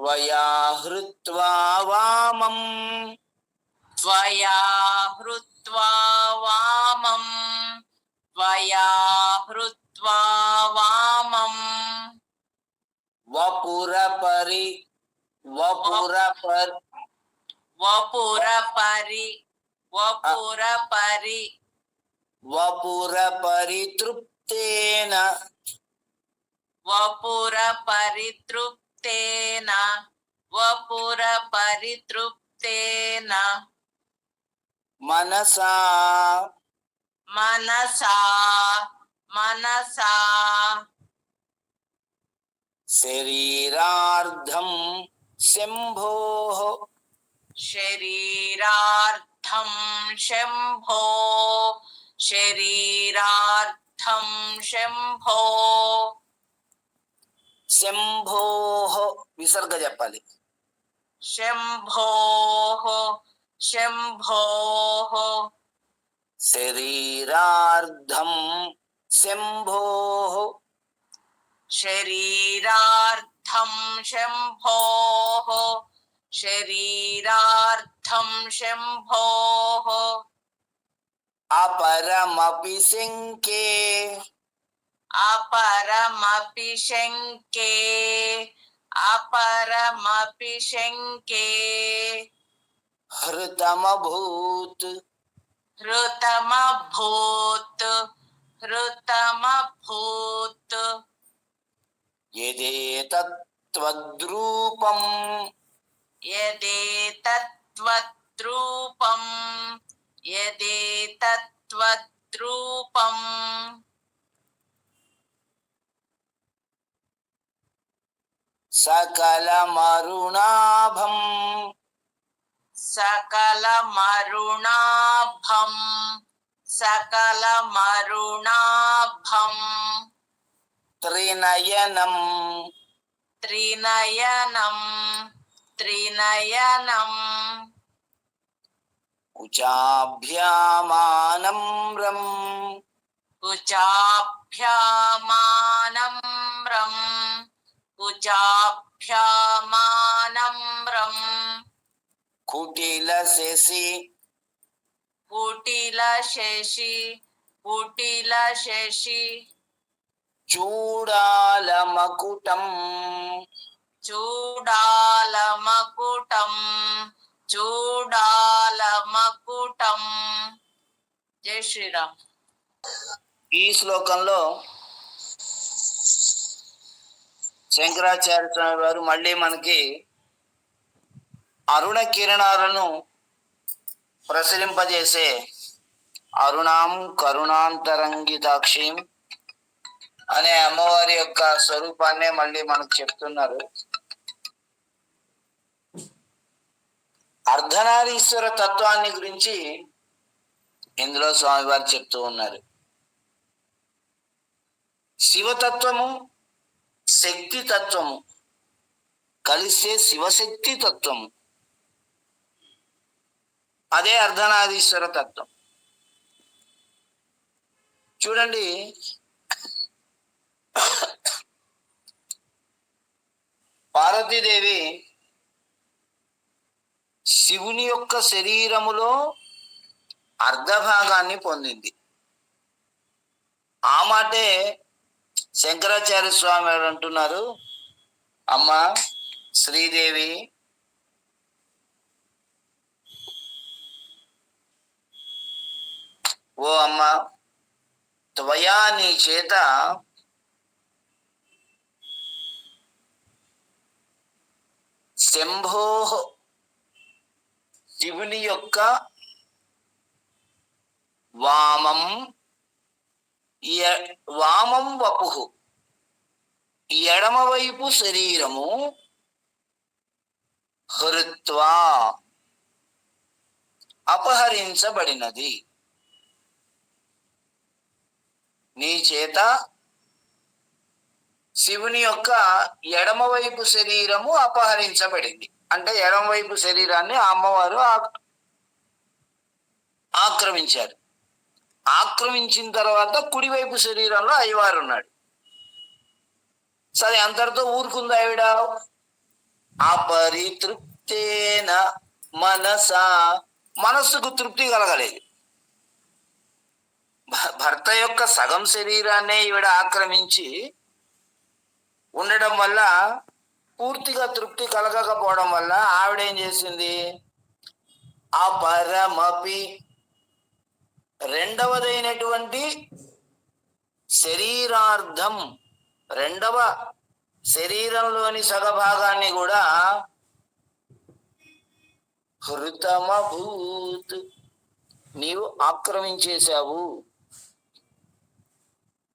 त्वया हृत्वा वामम् त्वया हृत्वा वामम् त्वया हृत्वा वामम् वपुरपरि वपुरपर् वपुरपरि वपुरपरि वपुरपरितृप्तेन परितृप्तेन वपुरपरितृप्तेन। मनसा। मनसा मनसा। शरीरार्धम शंभो शरीरार्धम शंभो शरीरार्धम शंभो శంభోః విసర్గ చెప్పాలి शम्भोः शम्भोः శరీరార్ధం శంభోః शरीरार्थं शम्भोः शरीरार्थं शम्भोः अपरमपि शङ्के अपरमपि शङ्के अपरमपि शङ्के हृतमभूत् हृतमभूत् हृतमभूत् यदेतत्त्वद्रूपम्। यदेतत्त्वद्रूपम् यदेतत्त्वद्रूपम्। सकलमरुणाभम् सकलमरुणाभम् सकलमरुणाभम् त्रिनयनम् त्रिनयनम् त्रिनयनम् कुचाभ्यामानम्रम् कुचाभ्यामानम्रम् కుజాభ్యామానమ్రం కుటిలశశి కుటిలశశి కుటిలశశి చూడాలమకుటం. చూడాలమకుటం చూడాలమకుటం. జై శ్రీరామ్. ఈ శ్లోకంలో శంకరాచార్య స్వామి వారు మళ్ళీ మనకి అరుణ కిరణాలను ప్రసరింపజేసే అరుణాం కరుణాంతరంగితాక్షిం అనే అమ్మవారి యొక్క స్వరూపాన్నే మళ్ళీ మనకు చెప్తున్నారు. అర్ధనారీశ్వర తత్వాన్ని గురించి ఇందులో స్వామివారు చెప్తూ ఉన్నారు. శివతత్వము శక్తి తత్వము కలిసే శివశక్తి తత్వము అదే అర్ధనాదీశ్వర తత్వం. చూడండి. పార్వతీదేవి శివుని యొక్క శరీరములో అర్ధభాగాన్ని పొందింది. ఆ మాటే శంకరాచార్య స్వామి వారు అంటున్నారు అమ్మ శ్రీదేవి ఓ అమ్మ త్వయా నీ చేత శంభో శివుని యొక్క వామం వామం వపుహు ఎడమవైపు శరీరము హృత్వా అపహరించబడినది. నీ చేత శివుని యొక్క ఎడమవైపు శరీరము అపహరించబడింది. అంటే ఎడమవైపు శరీరాన్ని అమ్మవారు ఆక్రమించారు. ఆక్రమించిన తర్వాత కుడివైపు శరీరంలో అయ్యవారు ఉన్నాడు. సరే అంతటితో ఊరుకుంది ఆవిడ? అపరితృప్తేన మనస. మనస్సుకు తృప్తి కలగలేదు. భ- భర్త యొక్క సగం శరీరాన్నే ఈవిడ ఆక్రమించి ఉండడం వల్ల పూర్తిగా తృప్తి కలగకపోవడం వల్ల ఆవిడ ఏం చేసింది? అపరమపి రెండవదైనటువంటి శరీరార్థం రెండవ శరీరంలోని సగభాగాన్ని కూడా హృతమభూత్ నీవు ఆక్రమించేశావు.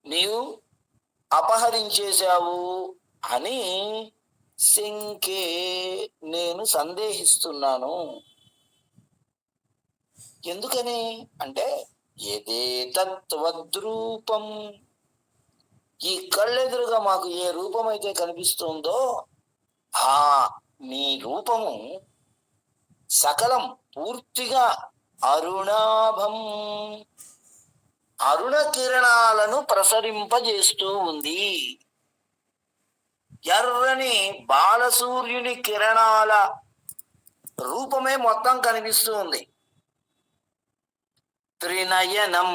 నీవు అపహరించేశావు అని శంకే నేను సందేహిస్తున్నాను. ఎందుకని అంటే ఏదే తత్వద్రూపం. ఈ కళ్ళెదురుగా మాకు ఏ రూపం అయితే కనిపిస్తుందో ఆ నీ రూపము సకలం పూర్తిగా అరుణాభం. అరుణ కిరణాలను ప్రసరింపజేస్తూ ఉంది. ఎర్రని బాలసూర్యుని కిరణాల రూపమే మొత్తం కనిపిస్తూ ఉంది. త్రినయనం.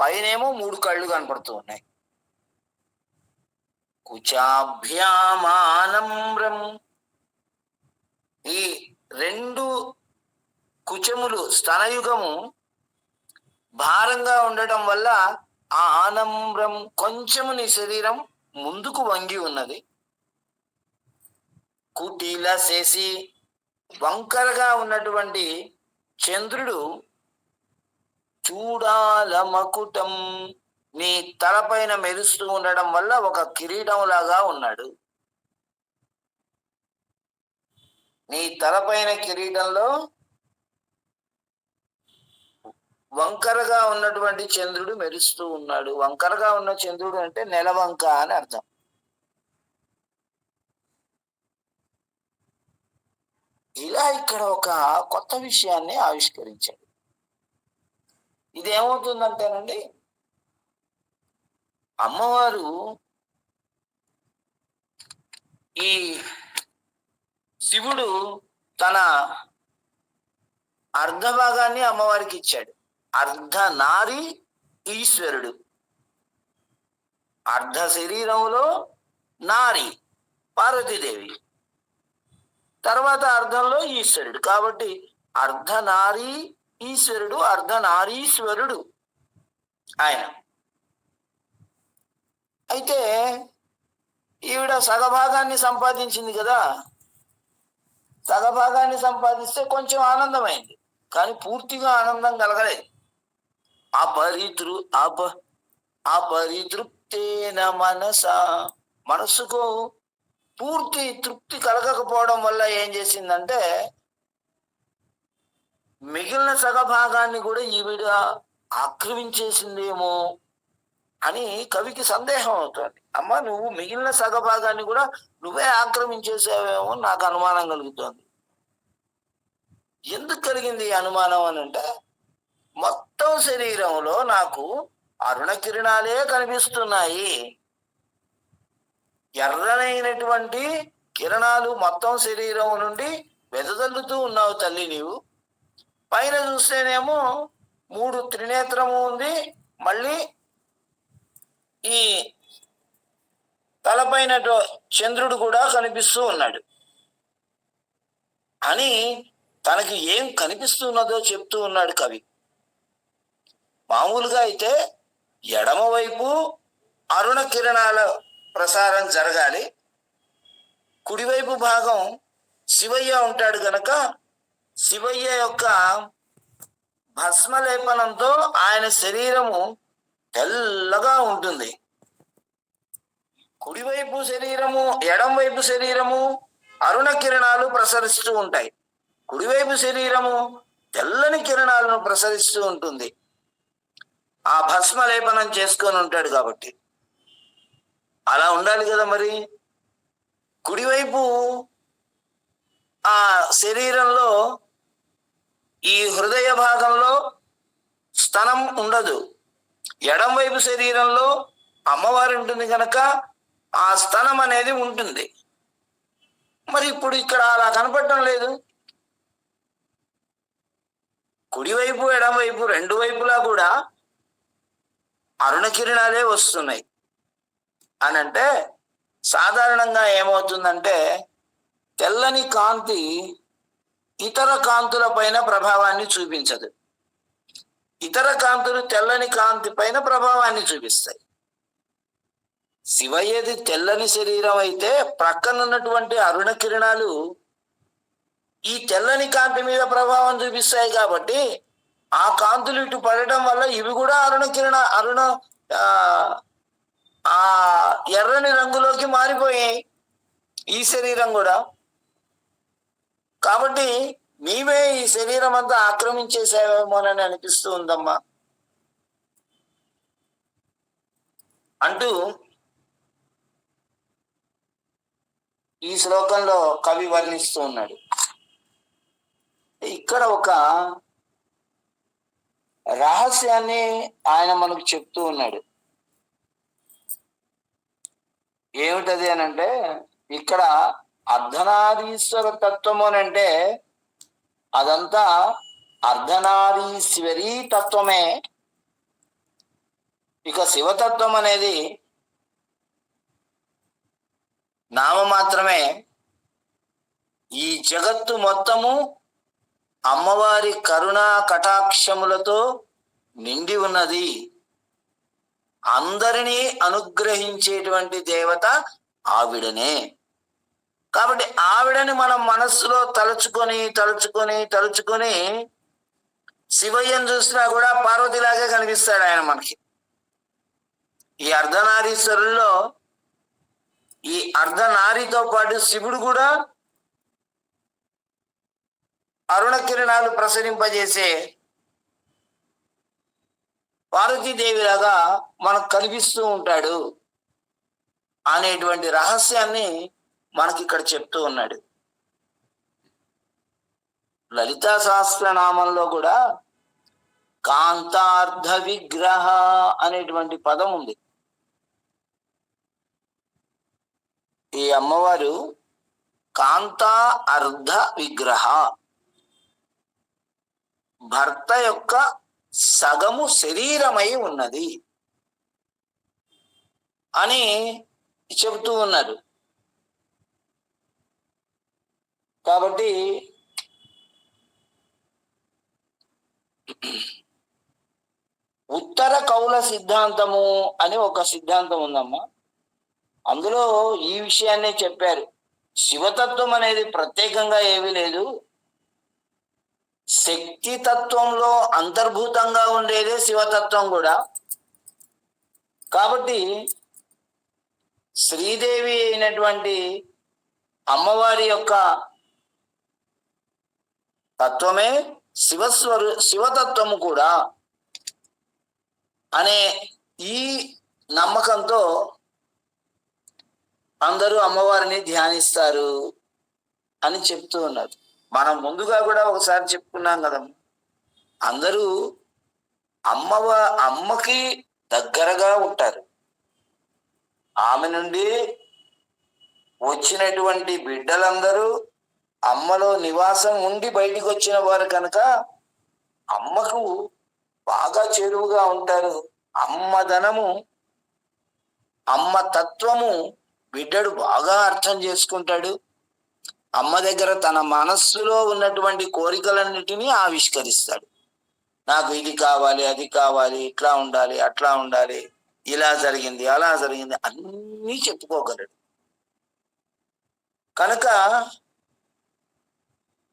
పైనేమో మూడు కళ్ళు కనపడుతూ ఉన్నాయి కుచాభ్యామానమ్రం ఈ రెండు కుచములు స్తనయుగము భారంగా ఉండటం వల్ల ఆ ఆనంబ్రం కొంచెము నీ శరీరం ముందుకు వంగి ఉన్నది. కుటీల చేసి వంకరగా ఉన్నటువంటి చంద్రుడు చూడాల మకుటం నీ తలపైన మెరుస్తూ ఉండడం వల్ల ఒక కిరీటం లాగా ఉన్నాడు. నీ తలపైన కిరీటంలో వంకరగా ఉన్నటువంటి చంద్రుడు మెరుస్తూ ఉన్నాడు. వంకరగా ఉన్న చంద్రుడు అంటే నెలవంక అని అర్థం. ఇలా ఇక్కడ ఒక కొత్త విషయాన్ని ఆవిష్కరించాడు. ఇదేమవుతుందంటేనండి అమ్మవారు ఈ శివుడు తన అర్ధ భాగాన్ని అమ్మవారికి ఇచ్చాడు. అర్ధ నారి ఈశ్వరుడు. అర్ధ శరీరంలో నారి పార్వతీదేవి. తర్వాత అర్ధంలో ఈశ్వరుడు. కాబట్టి అర్ధ నారీ ఈశ్వరుడు అర్ధనారీశ్వరుడు ఆయన. అయితే ఈవిడ సగభాగాన్ని సంపాదించింది కదా. సగభాగాన్ని సంపాదిస్తే కొంచెం ఆనందమైంది. కానీ పూర్తిగా ఆనందం కలగలేదు. అపరితృ అప అపరితృప్తేన మనస. మనసుకు పూర్తి తృప్తి కలగకపోవడం వల్ల ఏం చేసిందంటే మిగిలిన సగభాగాన్ని కూడా ఈవిడ ఆక్రమించేసిందేమో అని కవికి సందేహం అవుతుంది. అమ్మ నువ్వు మిగిలిన సగభాగాన్ని కూడా నువ్వే ఆక్రమించేసావేమో నాకు అనుమానం కలుగుతోంది. ఎందుకు కలిగింది అనుమానం అని అంటే మొత్తం శరీరంలో నాకు అరుణ కిరణాలే కనిపిస్తున్నాయి. ఎర్రనైనటువంటి కిరణాలు మొత్తం శరీరం నుండి వెదజల్లుతూ ఉన్నావు తల్లి నీవు. పైన చూస్తేనేమో మూడు త్రినేత్రము ఉంది. మళ్ళీ ఈ తలపైన చంద్రుడు కూడా కనిపిస్తూ ఉన్నాడు. అని తనకి ఏం కనిపిస్తున్నదో చెప్తూ ఉన్నాడు కవి. మామూలుగా అయితే ఎడమవైపు అరుణ కిరణాల ప్రసారం జరగాలి. కుడివైపు భాగం శివయ్య ఉంటాడు గనక శివయ్య యొక్క భస్మలేపనంతో ఆయన శరీరము తెల్లగా ఉంటుంది. కుడివైపు శరీరము ఎడం వైపు శరీరము అరుణ కిరణాలు ప్రసరిస్తూ ఉంటాయి. కుడివైపు శరీరము తెల్లని కిరణాలను ప్రసరిస్తూ ఉంటుంది. ఆ భస్మ లేపనం చేసుకొని ఉంటాడు కాబట్టి. అలా ఉండాలి కదా మరి. కుడివైపు ఆ శరీరంలో ఈ హృదయ భాగంలో స్తనం ఉండదు. ఎడం వైపు శరీరంలో అమ్మవారు ఉంటుంది కనుక ఆ స్తనం అనేది ఉంటుంది. మరి ఇప్పుడు ఇక్కడ అలా కనపడటం లేదు. కుడివైపు ఎడమవైపు రెండు వైపులా కూడా అరుణ కిరణాలే వస్తున్నాయి. అని అంటే సాధారణంగా ఏమవుతుందంటే తెల్లని కాంతి ఇతర కాంతుల పైన ప్రభావాన్ని చూపించదు. ఇతర కాంతులు తెల్లని కాంతి పైన ప్రభావాన్ని చూపిస్తాయి. శివయ్యది తెల్లని శరీరం అయితే ప్రక్కన ఉన్నటువంటి అరుణ కిరణాలు ఈ తెల్లని కాంతి మీద ప్రభావం చూపిస్తాయి కాబట్టి ఆ కాంతులు ఇటు పడటం వల్ల ఇవి కూడా అరుణ కిరణ అరుణ ఆ, ఆ ఎర్రని రంగులోకి మారిపోయాయి. ఈ శరీరం కూడా కాబట్టి నీవే ఈ శరీరం అంతా ఆక్రమించేసావేమోనని అనిపిస్తూ ఉందమ్మా. అంటూ ఈ శ్లోకంలో కవి వర్ణిస్తూ ఉన్నాడు. ఇక్కడ ఒక రహస్యాన్ని ఆయన మనకు చెప్తూ ఉన్నాడు. ఏమిటది అని అంటే ఇక్కడ అర్ధనారీశ్వర తత్వం అని అంటే అదంతా అర్ధనారీశ్వరీ తత్వమే. ఇక శివతత్వం అనేది నామ మాత్రమే. ఈ జగత్తు మొత్తము అమ్మవారి కరుణా కటాక్షములతో నిండి ఉన్నది. అందరినీ అనుగ్రహించేటువంటి దేవత ఆవిడనే. కాబట్టి ఆవిడని మనం మనస్సులో తలుచుకొని తలుచుకొని తలుచుకొని శివయ్యను చూసినా కూడా పార్వతిలాగే కనిపిస్తాడు ఆయన మనకి. ఈ అర్ధనారీశ్వరుల్లో ఈ అర్ధనారితో పాటు శివుడు కూడా అరుణ కిరణాలు ప్రసరింపజేసే పార్వతీదేవిలాగా మనకు కనిపిస్తూ ఉంటాడు అనేటువంటి రహస్యాన్ని మనకి ఇక్కడ చెప్తూ ఉన్నాడు. లలితా సహస్రనామంలో కూడా కాంతార్థ విగ్రహ అనేటువంటి పదం ఉంది. ఈ అమ్మవారు కాంతా అర్ధ విగ్రహ. భర్త యొక్క సగము శరీరమై ఉన్నది. అని చెబుతూ ఉన్నారు కాబట్టి ఉత్తర కౌల సిద్ధాంతము అని ఒక సిద్ధాంతం ఉందమ్మా. అందులో ఈ విషయాన్నే చెప్పారు. శివతత్వం అనేది ప్రత్యేకంగా ఏమీ లేదు. శక్తి తత్వంలో అంతర్భూతంగా ఉండేదే శివతత్వం కూడా. కాబట్టి శ్రీదేవి అయినటువంటి అమ్మవారి యొక్క తత్వమే శివస్వరు శివతత్వము కూడా అనే ఈ నమ్మకంతో అందరూ అమ్మవారిని ధ్యానిస్తారు అని చెప్తూ ఉన్నారు. మనం ముందుగా కూడా ఒకసారి చెప్పుకున్నాం కదా. అందరూ అమ్మవ అమ్మకి దగ్గరగా ఉంటారు. ఆమె నుండి వచ్చినటువంటి బిడ్డలందరూ అమ్మలో నివాసం ఉండి బయటికి వచ్చిన వారు కనుక అమ్మకు బాగా చేరువుగా ఉంటారు. అమ్మదనము అమ్మ తత్వము బిడ్డడు బాగా అర్థం చేసుకుంటాడు. అమ్మ దగ్గర తన మనస్సులో ఉన్నటువంటి కోరికలన్నిటినీ ఆవిష్కరిస్తాడు. నాకు ఇది కావాలి అది కావాలి ఇట్లా ఉండాలి అట్లా ఉండాలి ఇలా జరిగింది అలా జరిగింది అన్నీ చెప్పుకోగలడు. కనుక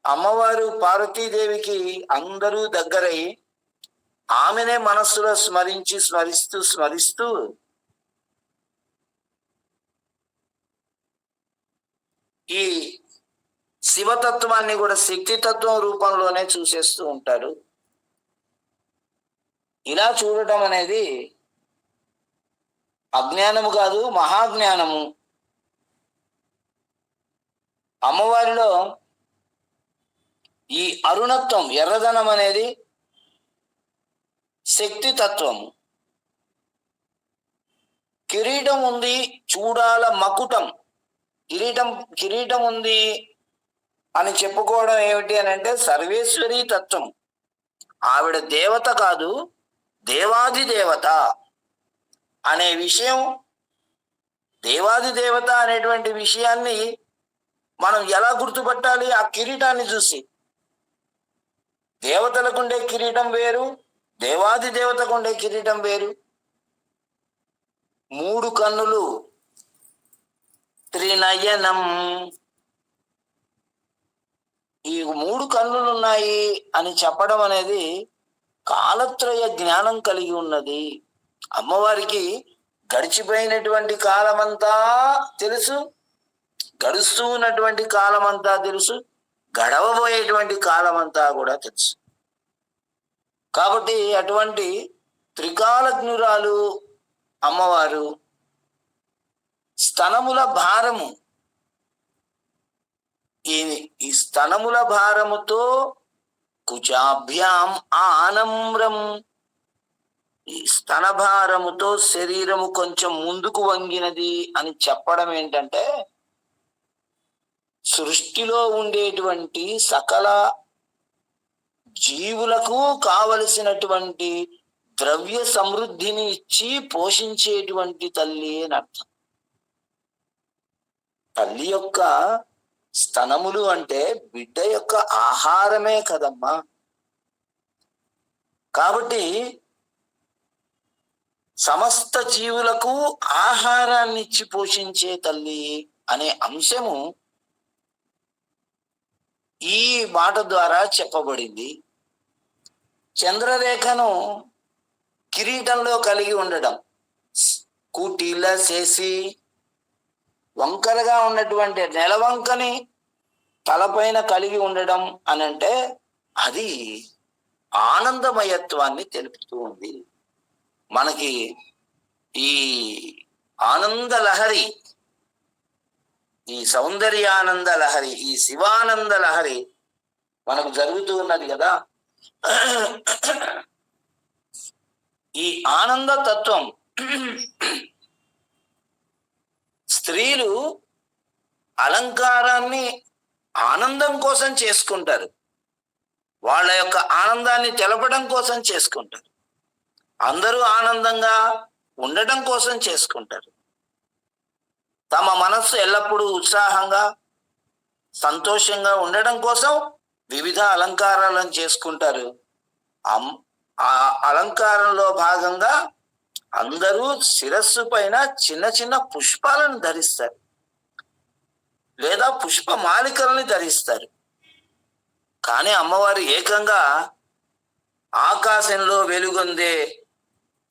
అమ్మవారు పార్వతీదేవికి అందరూ దగ్గరై ఆమెనే మనస్సులో స్మరించి స్మరిస్తూ స్మరిస్తూ ఈ శివతత్వాన్ని కూడా శక్తితత్వం రూపంలోనే చూసేస్తూ ఉంటారు. ఇలా చూడటం అనేది అజ్ఞానము కాదు మహాజ్ఞానము. అమ్మవారిలో ఈ అరుణత్వం ఎర్రదనం అనేది శక్తి తత్వము కిరీటం ఉంది చూడాల మకుటం. కిరీటం కిరీటం ఉంది అని చెప్పుకోవడం ఏమిటి అని అంటే సర్వేశ్వరి తత్వం. ఆవిడ దేవత కాదు దేవాది దేవత అనే విషయం దేవాది దేవత అనేటువంటి విషయాన్ని మనం ఎలా గుర్తుపట్టాలి? ఆ కిరీటాన్ని చూసి. దేవతలకుండే కిరీటం వేరు దేవాది దేవతకుండే కిరీటం వేరు. మూడు కన్నులు త్రినయనం. ఈ మూడు కన్నులు ఉన్నాయి అని చెప్పడం అనేది కాలత్రయ జ్ఞానం కలిగి ఉన్నది. అమ్మవారికి గడిచిపోయినటువంటి కాలమంతా తెలుసు గడుస్తూ ఉన్నటువంటి కాలమంతా తెలుసు గడవబోయేటువంటి కాలమంతా కూడా తెలుసు. కాబట్టి అటువంటి త్రికాలజ్ఞురాలు అమ్మవారు స్తనముల భారము ఈ ఈ స్తనముల భారముతో కుచాభ్యాం ఆనమ్రం ఈ స్తన భారముతో శరీరము కొంచెం ముందుకు వంగినది అని చెప్పడం ఏంటంటే సృష్టిలో ఉండేటువంటి సకల జీవులకు కావలసినటువంటి ద్రవ్య సమృద్ధిని ఇచ్చి పోషించేటువంటి తల్లి అని అర్థం. తల్లి యొక్క స్తనములు అంటే బిడ్డ యొక్క ఆహారమే కదమ్మా. కాబట్టి సమస్త జీవులకు ఆహారాన్ని ఇచ్చి పోషించే తల్లి అనే అంశము ఈ మాట ద్వారా చెప్పబడింది. చంద్రరేఖను కిరీటంలో కలిగి ఉండడం కూటీలా చేసి వంకరగా ఉన్నటువంటి నెలవంకని తలపైన కలిగి ఉండడం అని అంటే అది ఆనందమయత్వాన్ని తెలుపుతూ ఉంది. మనకి ఈ ఆనంద లహరి ఈ సౌందర్యానంద లహరి ఈ శివానంద లహరి మనకు జరుగుతూ ఉన్నది కదా. ఈ ఆనంద తత్వం స్త్రీలు అలంకారాన్ని ఆనందం కోసం చేసుకుంటారు. వాళ్ళ యొక్క ఆనందాన్ని తెలపడం కోసం చేసుకుంటారు. అందరూ ఆనందంగా ఉండటం కోసం చేసుకుంటారు. తమ మనస్సు ఎల్లప్పుడూ ఉత్సాహంగా సంతోషంగా ఉండడం కోసం వివిధ అలంకారాలను చేసుకుంటారు. ఆ అలంకారంలో భాగంగా అందరూ శిరస్సు పైన చిన్న చిన్న పుష్పాలను ధరిస్తారు. లేదా పుష్ప మాలికల్ని ధరిస్తారు. కానీ అమ్మవారు ఏకంగా ఆకాశంలో వెలుగొందే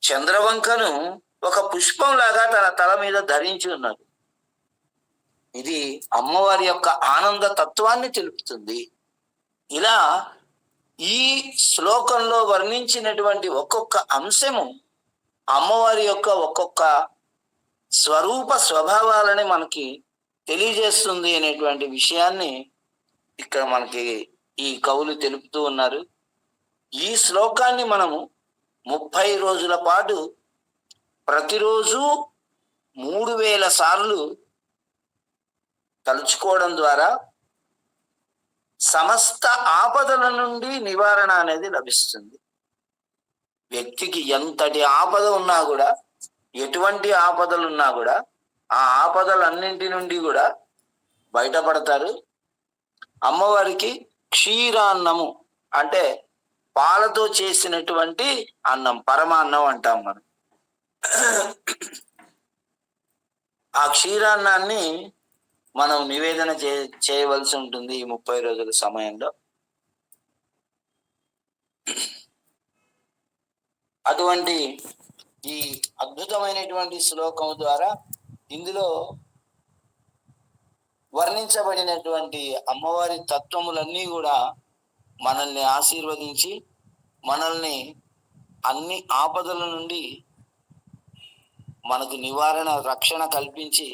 చంద్రవంకను ఒక పుష్పంలాగా తన తల మీద ధరించి ఉన్నారు. ఇది అమ్మవారి యొక్క ఆనంద తత్వాన్ని తెలుపుతుంది. ఇలా ఈ శ్లోకంలో వర్ణించినటువంటి ఒక్కొక్క అంశము అమ్మవారి యొక్క ఒక్కొక్క స్వరూప స్వభావాలని మనకి తెలియజేస్తుంది అనేటువంటి విషయాన్ని ఇక్కడ మనకి ఈ కవులు తెలుపుతూ ఉన్నారు. ఈ శ్లోకాన్ని మనము ముప్పై రోజుల పాటు ప్రతిరోజు మూడు వేల సార్లు తలుచుకోవడం ద్వారా సమస్త ఆపదల నుండి నివారణ అనేది లభిస్తుంది. వ్యక్తికి ఎంతటి ఆపద ఉన్నా కూడా ఎటువంటి ఆపదలు ఉన్నా కూడా ఆ ఆపదలన్నింటి నుండి కూడా బయటపడతారు. అమ్మవారికి క్షీరాన్నము అంటే పాలతో చేసినటువంటి అన్నం పరమాన్నం అంటాం మనం. ఆ క్షీరాన్నాన్ని మనం నివేదన చే చేయవలసి ఉంటుంది ఈ ముప్పై రోజుల సమయంలో. అటువంటి ఈ అద్భుతమైనటువంటి శ్లోకం ద్వారా ఇందులో వర్ణించబడినటువంటి అమ్మవారి తత్వములన్నీ కూడా మనల్ని ఆశీర్వదించి మనల్ని అన్ని ఆపదల నుండి మనకు నివారణ రక్షణ కల్పించి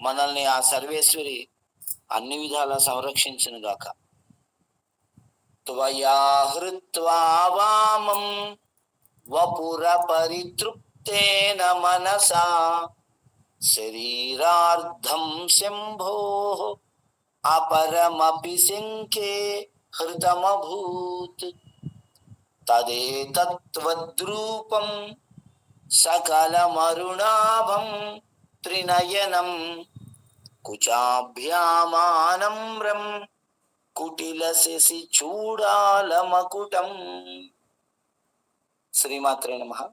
మనల్ని ఆ సర్వేశ్వరి అన్ని విధాల సంరక్షించును గాక. త్వయా హృత్వా వామం వపుర పరితృప్తేన మనసా శరీరార్థం శంభో అపరమపి శంకే హృతమభూత్. తదేతత్వద్రూపం సకలమరుణాభం త్రినయనం కుచాభ్యామానమ్రం కుటిల శశి చూడాలమకుటం. శ్రీమాత్రే నమ.